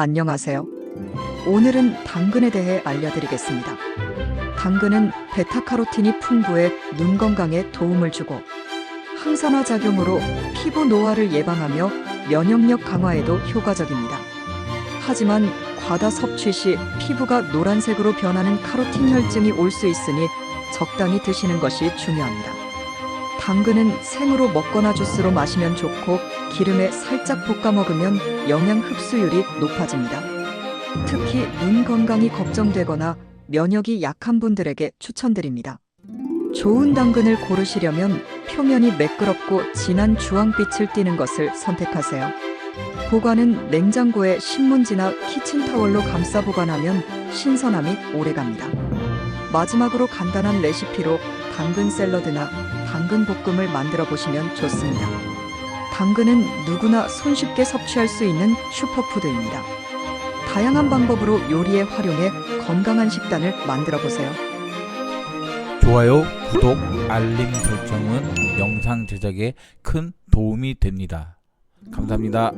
안녕하세요. 오늘은 당근에 대해 알려드리겠습니다. 당근은 베타카로틴이 풍부해 눈 건강에 도움을 주고 항산화 작용으로 피부 노화를 예방하며 면역력 강화에도 효과적입니다. 하지만 과다 섭취 시 피부가 노란색으로 변하는 카로틴 혈증이 올 수 있으니 적당히 드시는 것이 중요합니다. 당근은 생으로 먹거나 주스로 마시면 좋고 기름에 살짝 볶아 먹으면 영양 흡수율이 높아집니다. 특히 눈 건강이 걱정되거나 면역이 약한 분들에게 추천드립니다. 좋은 당근을 고르시려면 표면이 매끄럽고 진한 주황빛을 띠는 것을 선택하세요. 보관은 냉장고에 신문지나 키친타월로 감싸 보관하면 신선함이 오래갑니다. 마지막으로 간단한 레시피로 당근 샐러드나 당근 볶음을 만들어 보시면 좋습니다. 당근은 누구나 손쉽게 섭취할 수 있는 슈퍼푸드입니다. 다양한 방법으로 요리에 활용해 건강한 식단을 만들어 보세요. 좋아요, 구독, 알림 설정은 영상 제작에 큰 도움이 됩니다. 감사합니다.